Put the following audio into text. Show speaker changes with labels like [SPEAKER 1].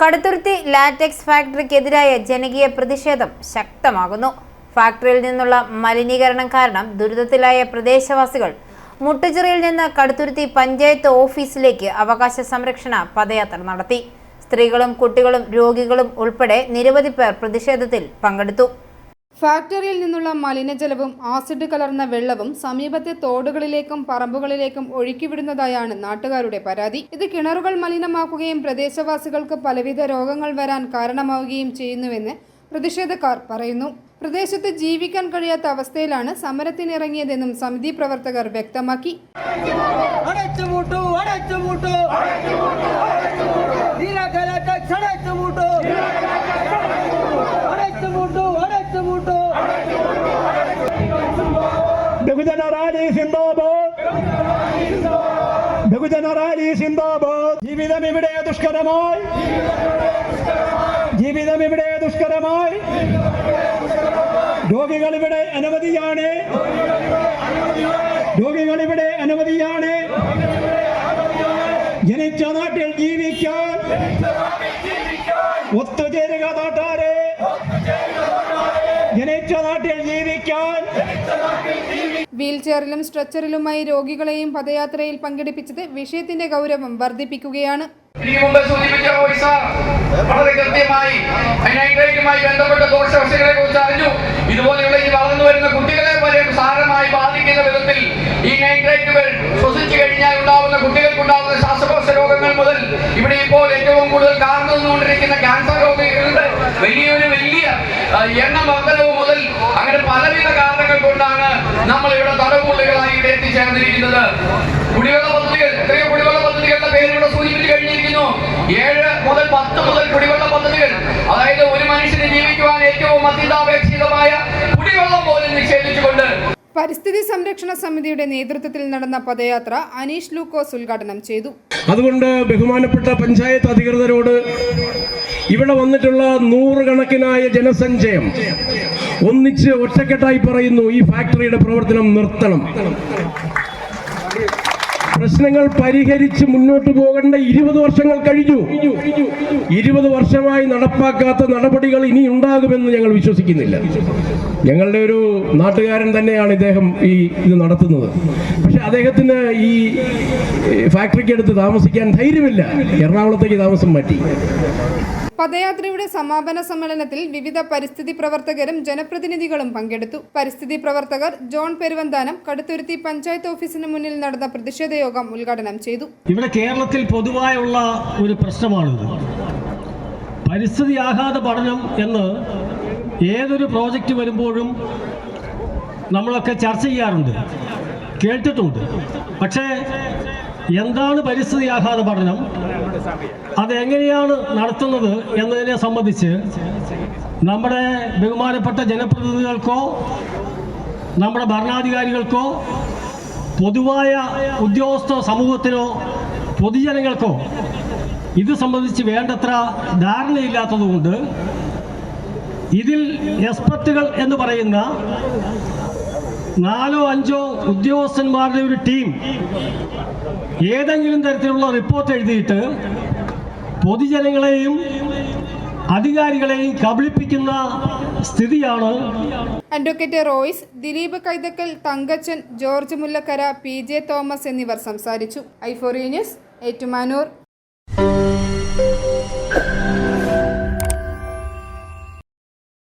[SPEAKER 1] Kaduthuruthy latex ഫാക്ടറിക്കെതിരായ ജനകീയ പ്രതിഷേധം ശക്തമാകുന്നു. ഫാക്ടറിയിൽ നിന്നുള്ള മലിനീകരണം കാരണം ദുരിതത്തിലായ പ്രദേശവാസികൾ മുട്ടുചിറയിൽ നിന്ന് കടുത്തുരുത്തി പഞ്ചായത്ത് ഓഫീസിലേക്ക് അവകാശ സംരക്ഷണ പദയാത്ര നടത്തി. സ്ത്രീകളും കുട്ടികളും രോഗികളും ഉൾപ്പെടെ നിരവധി പേർ പ്രതിഷേധത്തിൽ പങ്കെടുത്തു.
[SPEAKER 2] ഫാക്ടറിയിൽ നിന്നുള്ള മലിനജലവും ആസിഡ് കലർന്ന വെള്ളവും സമീപത്തെ തോടുകളിലേക്കും പറമ്പുകളിലേക്കും ഒഴുക്കിവിടുന്നതായാണ് നാട്ടുകാരുടെ പരാതി. ഇത് കിണറുകൾ മലിനമാക്കുകയും പ്രദേശവാസികൾക്ക് പലവിധ രോഗങ്ങൾ വരാൻ കാരണമാവുകയും ചെയ്യുന്നുവെന്ന് പ്രതിഷേധക്കാർ പറയുന്നു. പ്രദേശത്ത് ജീവിക്കാൻ കഴിയാത്ത അവസ്ഥയിലാണ് സമരത്തിനിറങ്ങിയതെന്നും സമിതി പ്രവർത്തകർ വ്യക്തമാക്കി.
[SPEAKER 3] അടച്ചുപൂട്ടു അടച്ചുപൂട്ടു അടച്ചുപൂട്ടു
[SPEAKER 4] ബഹുജന റാലി സിന്ദാബാദ്. ബഹുജന റാലി സിന്ദാബാദ്. ജീവിതം ഇവിടെ ദുഷ്കരമായി. ജീവിതം ഇവിടെ ദുഷ്കരമായി. രോഗികൾ ഇവിടെ അനവധിയാണ്. രോഗികൾ ഇവിടെ അനവധിയാണ്. ജനിച്ച നാട്ടിൽ ജീവിക്കാൻ ഒത്തുചേരുക നാട്ടാരെ
[SPEAKER 2] വീൽ ചെയറിലും സ്ട്രെച്ചറിലുമായി രോഗികളെയും പദയാത്രയിൽ പങ്കെടുപ്പിച്ചത് വിഷയത്തിന്റെ ഗൗരവം വർദ്ധിപ്പിക്കുകയാണ്.
[SPEAKER 5] ഈ കുട്ടികളെ ബാധിക്കുന്ന വിധത്തിൽ ഈ ശ്വാസകോശ രോഗങ്ങൾ മുതൽ ഇവിടെ ഇപ്പോൾ ഏറ്റവും കൂടുതൽ കാർന്നു ക്യാൻസർ രോഗികളുടെ വലിയൊരു വലിയ എണ്ണം വർധനവ് മുതൽ അങ്ങനെ പലവിധ കാരണങ്ങൾ കൊണ്ടാണ് നമ്മൾ ഇവിടെ തടവുള്ളികളായി ഇവിടെ എത്തിച്ചേർന്നിരിക്കുന്നത് കുടിവെള്ള പദ്ധതികൾ എത്രയോ കുടിവെള്ള പദ്ധതികളുടെ പേര് ഇവിടെ സൂചിപ്പിച്ചു കഴിഞ്ഞിരിക്കുന്നു. ഏഴ് മുതൽ പത്ത് മുതൽ കുടിവെള്ള പദ്ധതികൾ അതായത് ഒരു മനുഷ്യനെ ജീവിക്കുവാൻ ഏറ്റവും അത്യന്താപേക്ഷിതമായ കുടിവെള്ളം പോലും നിഷേധിച്ചുകൊണ്ട്
[SPEAKER 2] പരിസ്ഥിതി സംരക്ഷണ സമിതിയുടെ നേതൃത്വത്തിൽ നടന്ന പദയാത്ര അനീഷ് ലൂക്കോസ് ഉദ്ഘാടനം ചെയ്തു.
[SPEAKER 4] അതുകൊണ്ട് ബഹുമാനപ്പെട്ട പഞ്ചായത്ത് അധികൃതരോട് ഇവിടെ വന്നിട്ടുള്ള നൂറുകണക്കിനായ ജനസഞ്ചയം ഒന്നിച്ച് ഒറ്റക്കെട്ടായി പറയുന്നു ഈ ഫാക്ടറിയുടെ പ്രവർത്തനം നിർത്തണം. പ്രശ്നങ്ങൾ പരിഹരിച്ച് മുന്നോട്ട് പോകേണ്ട ഇരുപത് വർഷങ്ങൾ കഴിഞ്ഞു. ഇരുപത് വർഷമായി നടപ്പാക്കാത്ത നടപടികൾ ഇനി ഉണ്ടാകുമെന്ന് ഞങ്ങൾ വിശ്വസിക്കുന്നില്ല. ഞങ്ങളുടെ ഒരു നാട്ടുകാരൻ തന്നെയാണ് ഇദ്ദേഹം ഈ ഇത് നടത്തുന്നത്. പക്ഷെ അദ്ദേഹത്തിന് ഈ ഫാക്ടറിക്ക് അടുത്ത് താമസിക്കാൻ ധൈര്യമില്ല. എറണാകുളത്തേക്ക് താമസം മാറ്റി.
[SPEAKER 2] പദയാത്രയുടെ സമാപന സമ്മേളനത്തിൽ വിവിധ പരിസ്ഥിതി പ്രവർത്തകരും ജനപ്രതിനിധികളും പങ്കെടുത്തു. പരിസ്ഥിതി പ്രവർത്തകർ ജോൺ പെരുവന്താനം കടുത്തുരുത്തി പഞ്ചായത്ത് ഓഫീസിന് മുന്നിൽ നടന്ന പ്രതിഷേധ യോഗം ഉദ്ഘാടനം ചെയ്തു.
[SPEAKER 6] ഇവിടെ കേരളത്തിൽ പൊതുവായുള്ള ഒരു പ്രശ്നമാണിത്. പരിസ്ഥിതി ആഘാത പഠനം എന്ന് ഏതൊരു പ്രോജക്റ്റ് വരുമ്പോഴും നമ്മളൊക്കെ ചർച്ച ചെയ്യാറുണ്ട്. കേട്ടിട്ടുണ്ട്. പക്ഷേ എന്താണ് പരിസ്ഥിതി ആഘാത പഠനം? അതെങ്ങനെയാണ് നടത്തുന്നത് എന്നതിനെ സംബന്ധിച്ച് നമ്മുടെ ബഹുമാനപ്പെട്ട ജനപ്രതിനിധികൾക്കോ നമ്മുടെ ഭരണാധികാരികൾക്കോ പൊതുവായ ഉദ്യോഗസ്ഥ സമൂഹത്തിനോ പൊതുജനങ്ങൾക്കോ ഇത് സംബന്ധിച്ച് വേണ്ടത്ര ധാരണയില്ലാത്തതുകൊണ്ട് ഇതിൽ എക്സ്പെർട്ടുകൾ എന്ന് പറയുന്ന നാലോ അഞ്ചോ ഉദ്യോഗസ്ഥന്മാരുടെ ഒരു ടീം ഏതെങ്കിലും തരത്തിലുള്ള റിപ്പോർട്ട് എഴുതിയിട്ട് പൊതുജനങ്ങളെയും അധികാരികളെയും കബളിപ്പിക്കുന്ന സ്ഥിതിയാണ്
[SPEAKER 2] advocate Royce Dileep Kaithakkal Thankachan George Mullakkara P J Thomas എന്നിവർ സംസാരിച്ചു. ഐഫോറി ന്യൂസ് ഏറ്റുമാനൂർ.